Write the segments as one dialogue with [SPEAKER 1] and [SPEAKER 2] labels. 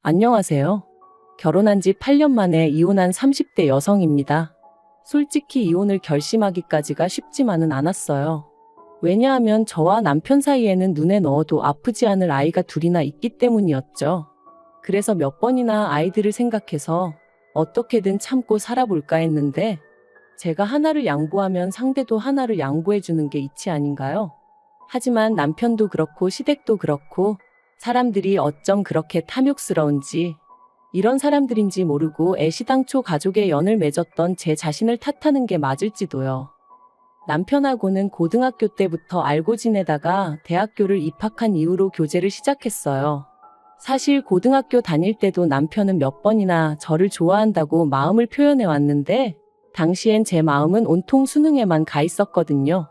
[SPEAKER 1] 안녕하세요. 결혼한 지 8년 만에 이혼한 30대 여성입니다. 솔직히 이혼을 결심하기까지가 쉽지만은 않았어요. 왜냐하면 저와 남편 사이에는 눈에 넣어도 아프지 않을 아이가 둘이나 있기 때문이었죠. 그래서 몇 번이나 아이들을 생각해서 어떻게든 참고 살아볼까 했는데 제가 하나를 양보하면 상대도 하나를 양보해주는 게 이치 아닌가요? 하지만 남편도 그렇고 시댁도 그렇고 사람들이 어쩜 그렇게 탐욕스러운지 이런 사람들인지 모르고 애시당초 가족의 연을 맺었던 제 자신을 탓하는 게 맞을지도요. 남편하고는 고등학교 때부터 알고 지내다가 대학교를 입학한 이후로 교제를 시작했어요. 사실 고등학교 다닐 때도 남편은 몇 번이나 저를 좋아한다고 마음을 표현해 왔는데 당시엔 제 마음은 온통 수능에만 가 있었거든요.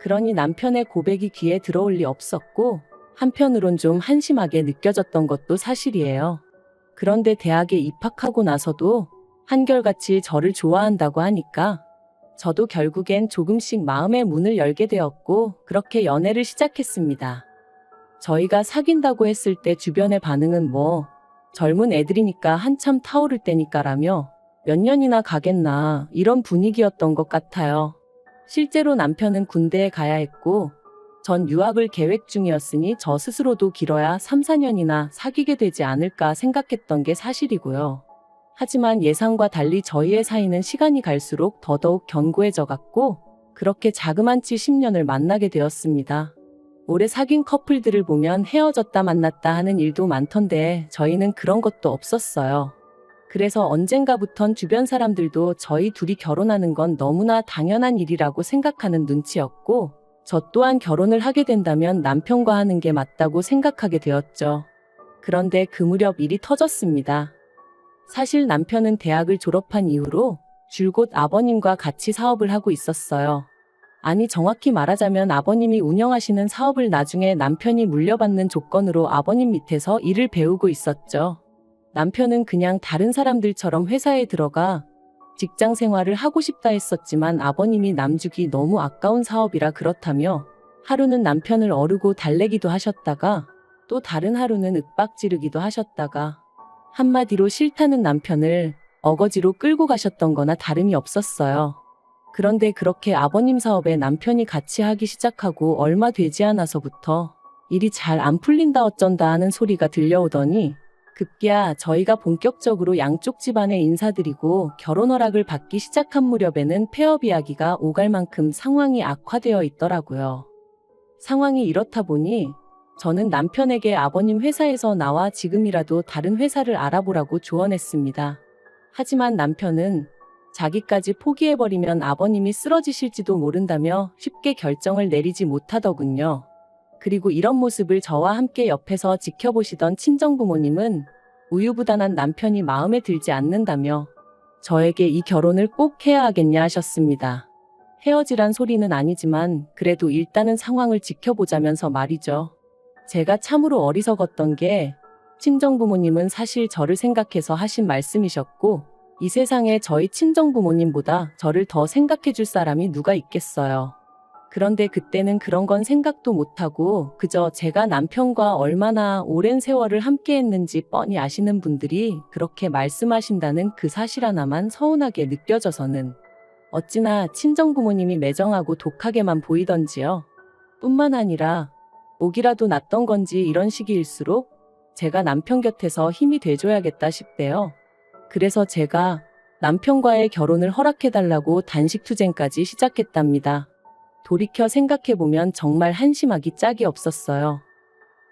[SPEAKER 1] 그러니 남편의 고백이 귀에 들어올 리 없었고 한편으론 좀 한심하게 느껴졌던 것도 사실이에요. 그런데 대학에 입학하고 나서도 한결같이 저를 좋아한다고 하니까 저도 결국엔 조금씩 마음의 문을 열게 되었고 그렇게 연애를 시작했습니다. 저희가 사귄다고 했을 때 주변의 반응은 뭐 젊은 애들이니까 한참 타오를 때니까라며 몇 년이나 가겠나 이런 분위기였던 것 같아요. 실제로 남편은 군대에 가야 했고 전 유학을 계획 중이었으니 저 스스로도 길어야 3, 4년이나 사귀게 되지 않을까 생각했던 게 사실이고요. 하지만 예상과 달리 저희의 사이는 시간이 갈수록 더더욱 견고해져 갔고 그렇게 자그만치 10년을 만나게 되었습니다. 오래 사귄 커플들을 보면 헤어졌다 만났다 하는 일도 많던데 저희는 그런 것도 없었어요. 그래서 언젠가부턴 주변 사람들도 저희 둘이 결혼하는 건 너무나 당연한 일이라고 생각하는 눈치였고 저 또한 결혼을 하게 된다면 남편과 하는 게 맞다고 생각하게 되었죠. 그런데 그 무렵 일이 터졌습니다. 사실 남편은 대학을 졸업한 이후로 줄곧 아버님과 같이 사업을 하고 있었어요. 아니, 정확히 말하자면 아버님이 운영하시는 사업을 나중에 남편이 물려받는 조건으로 아버님 밑에서 일을 배우고 있었죠. 남편은 그냥 다른 사람들처럼 회사에 들어가 직장 생활을 하고 싶다 했었지만 아버님이 남주기 너무 아까운 사업이라 그렇다며 하루는 남편을 어르고 달래기도 하셨다가 또 다른 하루는 윽박 지르기도 하셨다가 한마디로 싫다는 남편을 어거지로 끌고 가셨던 거나 다름이 없었어요. 그런데 그렇게 아버님 사업에 남편이 같이 하기 시작하고 얼마 되지 않아서부터 일이 잘 안 풀린다 어쩐다 하는 소리가 들려오더니 급기야 저희가 본격적으로 양쪽 집안에 인사드리고 결혼 허락을 받기 시작한 무렵에는 폐업 이야기가 오갈 만큼 상황이 악화되어 있더라고요. 상황이 이렇다 보니 저는 남편에게 아버님 회사에서 나와 지금이라도 다른 회사를 알아보라고 조언했습니다. 하지만 남편은 자기까지 포기해버리면 아버님이 쓰러지실지도 모른다며 쉽게 결정을 내리지 못하더군요. 그리고 이런 모습을 저와 함께 옆에서 지켜보시던 친정부모님은 우유부단한 남편이 마음에 들지 않는다며 저에게 이 결혼을 꼭 해야 하겠냐 하셨습니다. 헤어지란 소리는 아니지만 그래도 일단은 상황을 지켜보자면서 말이죠. 제가 참으로 어리석었던 게 친정부모님은 사실 저를 생각해서 하신 말씀이셨고 이 세상에 저희 친정부모님보다 저를 더 생각해 줄 사람이 누가 있겠어요. 그런데 그때는 그런 건 생각도 못하고 그저 제가 남편과 얼마나 오랜 세월을 함께 했는지 뻔히 아시는 분들이 그렇게 말씀하신다는 그 사실 하나만 서운하게 느껴져서는 어찌나 친정 부모님이 매정하고 독하게만 보이던지요. 뿐만 아니라 목이라도 났던 건지 이런 시기일수록 제가 남편 곁에서 힘이 돼줘야겠다 싶대요. 그래서 제가 남편과의 결혼을 허락해달라고 단식 투쟁까지 시작했답니다. 돌이켜 생각해보면 정말 한심하기 짝이 없었어요.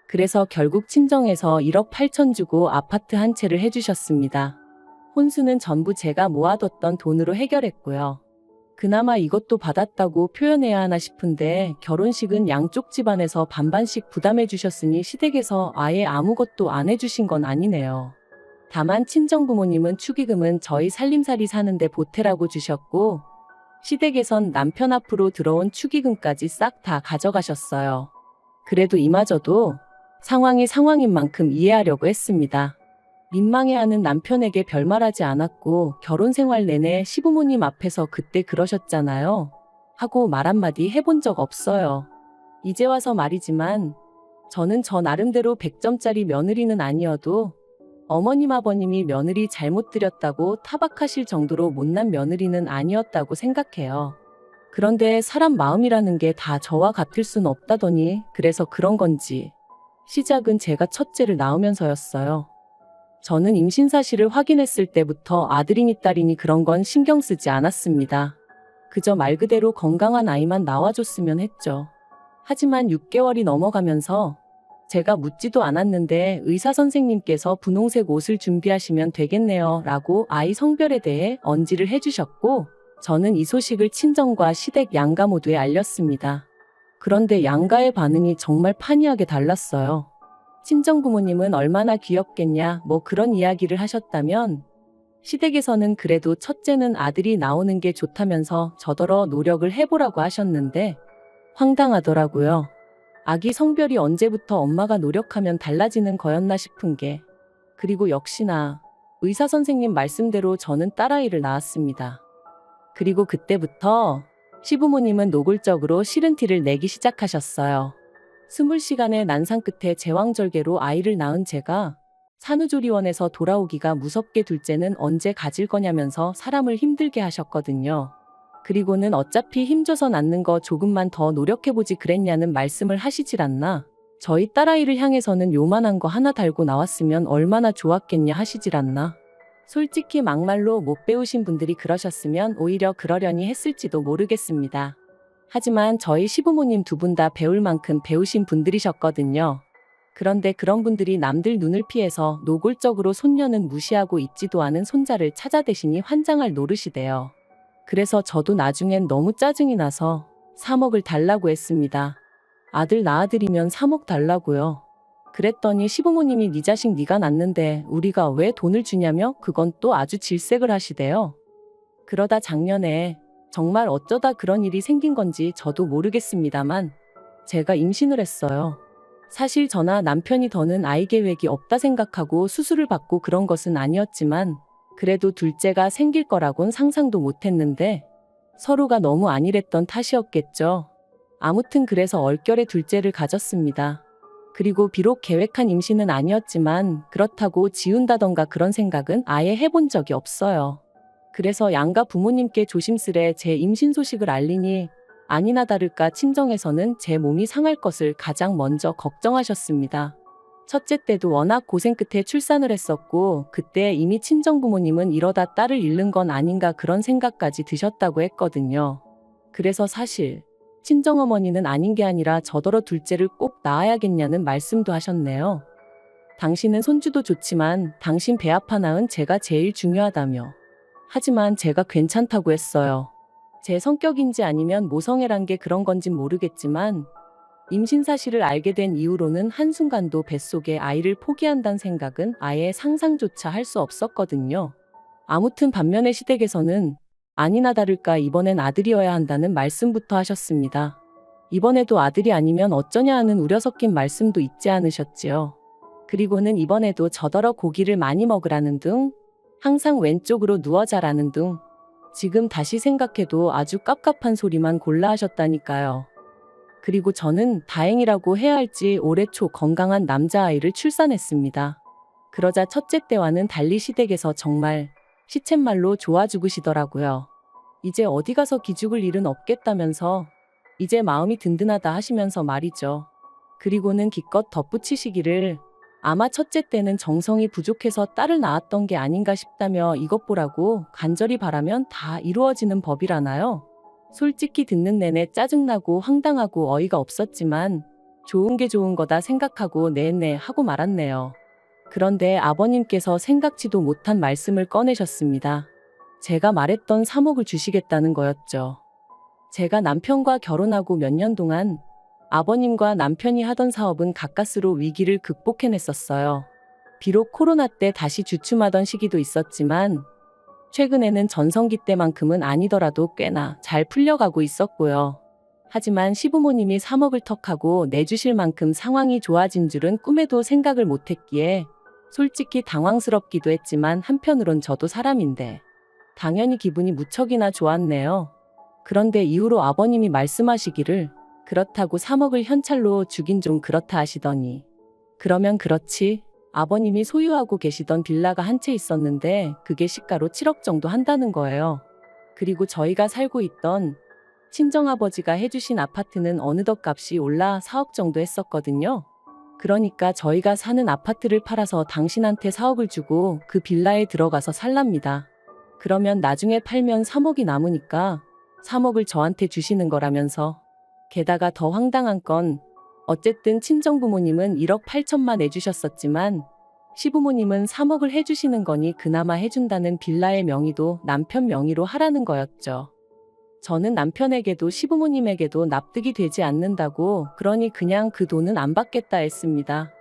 [SPEAKER 1] 그래서 결국 친정에서 1억 8천 주고 아파트 한 채를 해주셨습니다. 혼수는 전부 제가 모아뒀던 돈으로 해결했고요. 그나마 이것도 받았다고 표현해야 하나 싶은데 결혼식은 양쪽 집안에서 반반씩 부담해 주셨으니 시댁에서 아예 아무것도 안 해주신 건 아니네요. 다만 친정 부모님은 축의금은 저희 살림살이 사는데 보태라고 주셨고 시댁에선 남편 앞으로 들어온 축의금까지 싹 다 가져가셨어요. 그래도 이마저도 상황이 상황인 만큼 이해하려고 했습니다. 민망해하는 남편에게 별말하지 않았고 결혼 생활 내내 시부모님 앞에서 그때 그러셨잖아요. 하고 말 한마디 해본 적 없어요. 이제 와서 말이지만 저는 저 나름대로 100점짜리 며느리는 아니어도 어머님 아버님이 며느리 잘못 들였다고 타박하실 정도로 못난 며느리는 아니었다고 생각해요. 그런데 사람 마음이라는 게 다 저와 같을 순 없다더니 그래서 그런 건지 시작은 제가 첫째를 낳으면서였어요. 저는 임신 사실을 확인했을 때부터 아들이니 딸이니 그런 건 신경 쓰지 않았습니다. 그저 말 그대로 건강한 아이만 나와줬으면 했죠. 하지만 6개월이 넘어가면서 제가 묻지도 않았는데 의사 선생님께서 분홍색 옷을 준비하시면 되겠네요 라고 아이 성별에 대해 언지를 해주셨고 저는 이 소식을 친정과 시댁 양가 모두에 알렸습니다. 그런데 양가의 반응이 정말 판이하게 달랐어요. 친정 부모님은 얼마나 귀엽겠냐 뭐 그런 이야기를 하셨다면 시댁에서는 그래도 첫째는 아들이 나오는 게 좋다면서 저더러 노력을 해보라고 하셨는데 황당하더라고요. 아기 성별이 언제부터 엄마가 노력하면 달라지는 거였나 싶은 게. 그리고 역시나 의사 선생님 말씀대로 저는 딸아이를 낳았습니다. 그리고 그때부터 시부모님은 노골적으로 싫은 티를 내기 시작하셨어요. 스물 시간의 난상 끝에 제왕절개로 아이를 낳은 제가 산후조리원에서 돌아오기가 무섭게 둘째는 언제 가질 거냐면서 사람을 힘들게 하셨거든요. 그리고는 어차피 힘줘서 낳는 거 조금만 더 노력해보지 그랬냐는 말씀을 하시질 않나. 저희 딸아이를 향해서는 요만한 거 하나 달고 나왔으면 얼마나 좋았겠냐 하시질 않나. 솔직히 막말로 못 배우신 분들이 그러셨으면 오히려 그러려니 했을지도 모르겠습니다. 하지만 저희 시부모님 두 분 다 배울 만큼 배우신 분들이셨거든요. 그런데 그런 분들이 남들 눈을 피해서 노골적으로 손녀는 무시하고 있지도 않은 손자를 찾아대시니 환장할 노릇이대요. 그래서 저도 나중엔 너무 짜증이 나서 3억을 달라고 했습니다. 아들 낳아드리면 3억 달라고요. 그랬더니 시부모님이 네 자식 네가 낳는데 우리가 왜 돈을 주냐며 그건 또 아주 질색을 하시대요. 그러다 작년에 정말 어쩌다 그런 일이 생긴 건지 저도 모르겠습니다만 제가 임신을 했어요. 사실 저나 남편이 더는 아이 계획이 없다 생각하고 수술을 받고 그런 것은 아니었지만 그래도 둘째가 생길 거라곤 상상도 못 했는데 서로가 너무 안일했던 탓이었겠죠. 아무튼 그래서 얼결에 둘째를 가졌습니다. 그리고 비록 계획한 임신은 아니었지만 그렇다고 지운다던가 그런 생각은 아예 해본 적이 없어요. 그래서 양가 부모님께 조심스레 제 임신 소식을 알리니 아니나 다를까 친정에서는 제 몸이 상할 것을 가장 먼저 걱정하셨습니다. 첫째 때도 워낙 고생 끝에 출산을 했었고 그때 이미 친정 부모님은 이러다 딸을 잃는 건 아닌가 그런 생각까지 드셨다고 했거든요. 그래서 사실 친정어머니는 아닌 게 아니라 저더러 둘째를 꼭 낳아야겠냐는 말씀도 하셨네요. 당신은 손주도 좋지만 당신 배 아파 낳은 제가 제일 중요하다며. 하지만 제가 괜찮다고 했어요. 제 성격인지 아니면 모성애란 게 그런 건진 모르겠지만 임신 사실을 알게 된 이후로는 한순간도 뱃속에 아이를 포기한다는 생각은 아예 상상조차 할 수 없었거든요. 아무튼 반면에 시댁에서는 아니나 다를까 이번엔 아들이어야 한다는 말씀부터 하셨습니다. 이번에도 아들이 아니면 어쩌냐 하는 우려 섞인 말씀도 잊지 않으셨지요. 그리고는 이번에도 저더러 고기를 많이 먹으라는 등 항상 왼쪽으로 누워 자라는 등 지금 다시 생각해도 아주 깝깝한 소리만 골라 하셨다니까요. 그리고 저는 다행이라고 해야 할지 올해 초 건강한 남자아이를 출산했습니다. 그러자 첫째 때와는 달리 시댁에서 정말 시쳇말로 좋아 죽으시더라고요. 이제 어디 가서 기죽을 일은 없겠다면서 이제 마음이 든든하다 하시면서 말이죠. 그리고는 기껏 덧붙이시기를 아마 첫째 때는 정성이 부족해서 딸을 낳았던 게 아닌가 싶다며 이것 보라고 간절히 바라면 다 이루어지는 법이라나요? 솔직히 듣는 내내 짜증나고 황당하고 어이가 없었지만 좋은 게 좋은 거다 생각하고 네네 하고 말았네요. 그런데 아버님께서 생각지도 못한 말씀을 꺼내셨습니다. 제가 말했던 3억을 주시겠다는 거였죠. 제가 남편과 결혼하고 몇 년 동안 아버님과 남편이 하던 사업은 가까스로 위기를 극복해냈었어요. 비록 코로나 때 다시 주춤하던 시기도 있었지만 최근에는 전성기 때만큼은 아니더라도 꽤나 잘 풀려가고 있었고요. 하지만 시부모님이 3억을 턱하고 내주실 만큼 상황이 좋아진 줄은 꿈에도 생각을 못했기에 솔직히 당황스럽기도 했지만 한편으론 저도 사람인데 당연히 기분이 무척이나 좋았네요. 그런데 이후로 아버님이 말씀하시기를 그렇다고 3억을 현찰로 주긴 좀 그렇다 하시더니 그러면 그렇지 아버님이 소유하고 계시던 빌라가 한 채 있었는데 그게 시가로 7억 정도 한다는 거예요. 그리고 저희가 살고 있던 친정아버지가 해주신 아파트는 어느덧 값이 올라 4억 정도 했었거든요. 그러니까 저희가 사는 아파트를 팔아서 당신한테 4억을 주고 그 빌라에 들어가서 살랍니다. 그러면 나중에 팔면 3억이 남으니까 3억을 저한테 주시는 거라면서. 게다가 더 황당한 건 어쨌든 친정 부모님은 1억 8천만 내주셨었지만 시부모님은 3억을 해주시는 거니 그나마 해준다는 빌라의 명의도 남편 명의로 하라는 거였죠. 저는 남편에게도 시부모님에게도 납득이 되지 않는다고 그러니 그냥 그 돈은 안 받겠다 했습니다.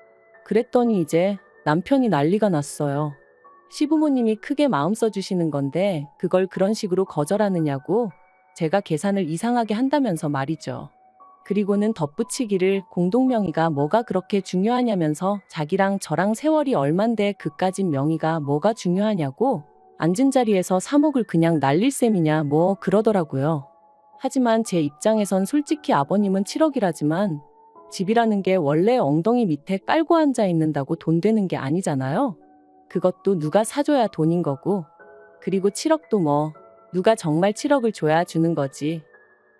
[SPEAKER 1] 그랬더니 이제 남편이 난리가 났어요. 시부모님이 크게 마음 써주시는 건데 그걸 그런 식으로 거절하느냐고 제가 계산을 이상하게 한다면서 말이죠. 그리고는 덧붙이기를 공동명의가 뭐가 그렇게 중요하냐면서 자기랑 저랑 세월이 얼만데 그까진 명의가 뭐가 중요하냐고 앉은 자리에서 3억을 그냥 날릴 셈이냐 뭐 그러더라고요. 하지만 제 입장에선 솔직히 아버님은 7억이라지만 집이라는 게 원래 엉덩이 밑에 깔고 앉아 있는다고 돈 되는 게 아니잖아요. 그것도 누가 사줘야 돈인 거고. 그리고 7억도 뭐 누가 정말 7억을 줘야 주는 거지.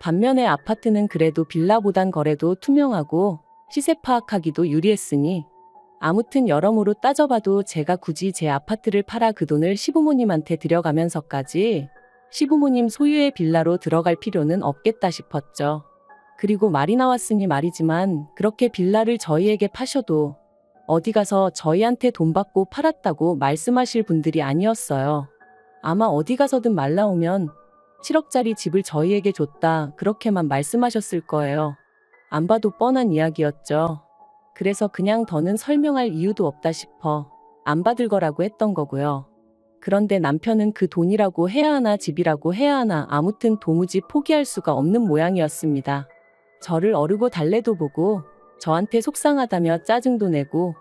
[SPEAKER 1] 반면에 아파트는 그래도 빌라보단 거래도 투명하고 시세 파악하기도 유리했으니 아무튼 여러모로 따져봐도 제가 굳이 제 아파트를 팔아 그 돈을 시부모님한테 들여가면서까지 시부모님 소유의 빌라로 들어갈 필요는 없겠다 싶었죠. 그리고 말이 나왔으니 말이지만 그렇게 빌라를 저희에게 파셔도 어디 가서 저희한테 돈 받고 팔았다고 말씀하실 분들이 아니었어요. 아마 어디 가서든 말 나오면 7억짜리 집을 저희에게 줬다 그렇게만 말씀하셨을 거예요. 안 봐도 뻔한 이야기였죠. 그래서 그냥 더는 설명할 이유도 없다 싶어 안 받을 거라고 했던 거고요. 그런데 남편은 그 돈이라고 해야 하나 집이라고 해야 하나 아무튼 도무지 포기할 수가 없는 모양이었습니다. 저를 어르고 달래도 보고 저한테 속상하다며 짜증도 내고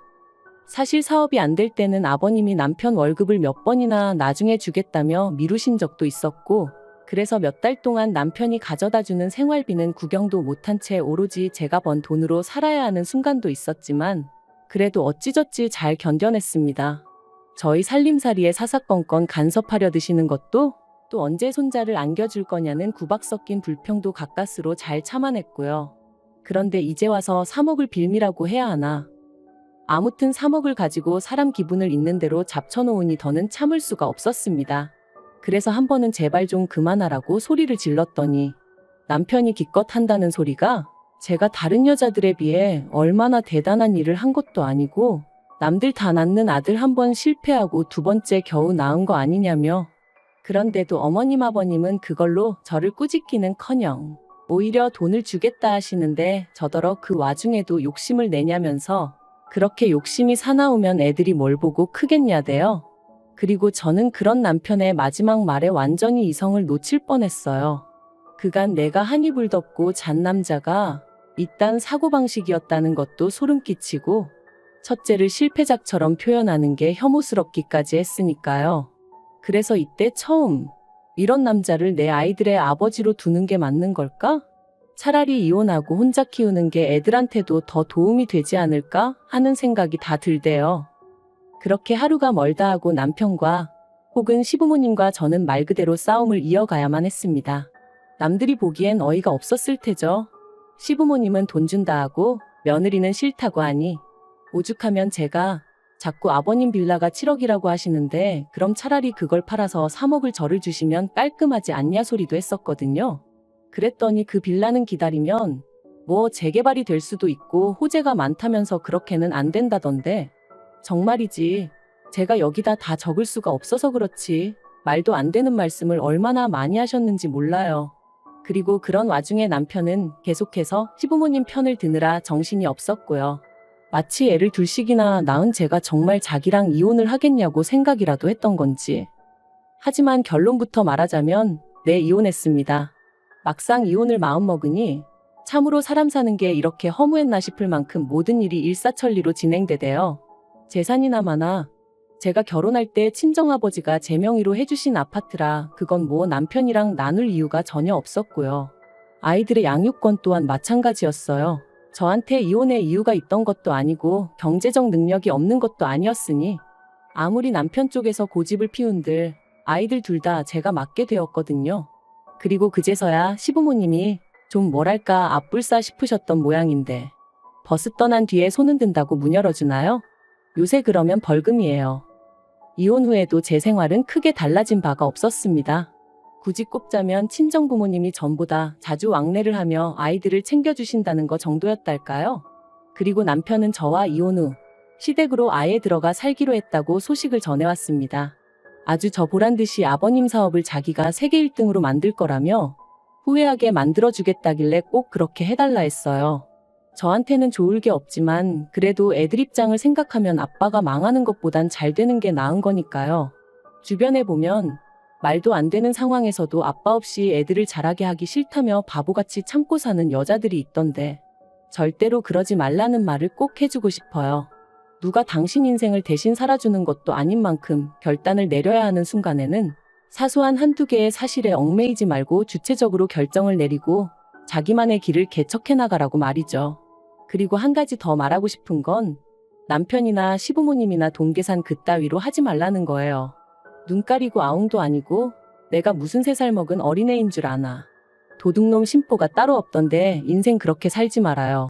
[SPEAKER 1] 사실 사업이 안 될 때는 아버님이 남편 월급을 몇 번이나 나중에 주겠다며 미루신 적도 있었고 그래서 몇 달 동안 남편이 가져다 주는 생활비는 구경도 못한 채 오로지 제가 번 돈으로 살아야 하는 순간도 있었지만 그래도 어찌저찌 잘 견뎌냈습니다. 저희 살림살이에 사사건건 간섭하려 드시는 것도 또 언제 손자를 안겨줄 거냐는 구박 섞인 불평도 가까스로 잘 참아냈고요. 그런데 이제 와서 3억을 빌미라고 해야 하나. 아무튼 3억을 가지고 사람 기분을 있는 대로 잡쳐놓으니 더는 참을 수가 없었습니다. 그래서 한 번은 제발 좀 그만하라고 소리를 질렀더니 남편이 기껏 한다는 소리가 제가 다른 여자들에 비해 얼마나 대단한 일을 한 것도 아니고 남들 다 낳는 아들 한 번 실패하고 두 번째 겨우 낳은 거 아니냐며 그런데도 어머님 아버님은 그걸로 저를 꾸짖기는 커녕 오히려 돈을 주겠다 하시는데 저더러 그 와중에도 욕심을 내냐면서 그렇게 욕심이 사나우면 애들이 뭘 보고 크겠냐대요. 그리고 저는 그런 남편의 마지막 말에 완전히 이성을 놓칠 뻔했어요. 그간 내가 한 입을 덮고 잔 남자가 이딴 사고방식이었다는 것도 소름 끼치고 첫째를 실패작처럼 표현하는 게 혐오스럽기까지 했으니까요. 그래서 이때 처음 이런 남자를 내 아이들의 아버지로 두는 게 맞는 걸까? 차라리 이혼하고 혼자 키우는 게 애들한테도 더 도움이 되지 않을까 하는 생각이 다 들대요. 그렇게 하루가 멀다 하고 남편과 혹은 시부모님과 저는 말 그대로 싸움을 이어가야만 했습니다. 남들이 보기엔 어이가 없었을 테죠. 시부모님은 돈 준다 하고 며느리는 싫다고 하니 오죽하면 제가 자꾸 아버님 빌라가 7억이라고 하시는데 그럼 차라리 그걸 팔아서 3억을 저를 주시면 깔끔하지 않냐 소리도 했었거든요. 그랬더니 그 빌라는 기다리면 뭐 재개발이 될 수도 있고 호재가 많다면서 그렇게는 안 된다던데 정말이지 제가 여기다 다 적을 수가 없어서 그렇지 말도 안 되는 말씀을 얼마나 많이 하셨는지 몰라요. 그리고 그런 와중에 남편은 계속해서 시부모님 편을 드느라 정신이 없었고요. 마치 애를 둘씩이나 낳은 제가 정말 자기랑 이혼을 하겠냐고 생각이라도 했던 건지. 하지만 결론부터 말하자면 네 이혼했습니다. 막상 이혼을 마음먹으니 참으로 사람 사는 게 이렇게 허무했나 싶을 만큼 모든 일이 일사천리로 진행되대요. 재산이나 많아 제가 결혼할 때 친정아버지가 제 명의로 해주신 아파트라 그건 뭐 남편이랑 나눌 이유가 전혀 없었고요. 아이들의 양육권 또한 마찬가지였어요. 저한테 이혼의 이유가 있던 것도 아니고 경제적 능력이 없는 것도 아니었으니 아무리 남편 쪽에서 고집을 피운들 아이들 둘 다 제가 맡게 되었거든요. 그리고 그제서야 시부모님이 좀 뭐랄까 앞불싸 싶으셨던 모양인데 버스 떠난 뒤에 손은 든다고 문 열어주나요? 요새 그러면 벌금이에요. 이혼 후에도 제 생활은 크게 달라진 바가 없었습니다. 굳이 꼽자면 친정 부모님이 전보다 자주 왕래를 하며 아이들을 챙겨주신다는 거 정도였달까요? 그리고 남편은 저와 이혼 후 시댁으로 아예 들어가 살기로 했다고 소식을 전해왔습니다. 아주 저 보란 듯이 아버님 사업을 자기가 세계 1등으로 만들 거라며 후회하게 만들어주겠다길래 꼭 그렇게 해달라 했어요. 저한테는 좋을 게 없지만 그래도 애들 입장을 생각하면 아빠가 망하는 것보단 잘 되는 게 나은 거니까요. 주변에 보면 말도 안 되는 상황에서도 아빠 없이 애들을 자라게 하기 싫다며 바보같이 참고 사는 여자들이 있던데 절대로 그러지 말라는 말을 꼭 해주고 싶어요. 누가 당신 인생을 대신 살아주는 것도 아닌 만큼 결단을 내려야 하는 순간에는 사소한 한두 개의 사실에 얽매이지 말고 주체적으로 결정을 내리고 자기만의 길을 개척해 나가라고 말이죠. 그리고 한 가지 더 말하고 싶은 건 남편이나 시부모님이나 동계산 그따위로 하지 말라는 거예요. 눈 가리고 아웅도 아니고 내가 무슨 세 살 먹은 어린애인 줄 아나. 도둑놈 심보가 따로 없던데 인생 그렇게 살지 말아요.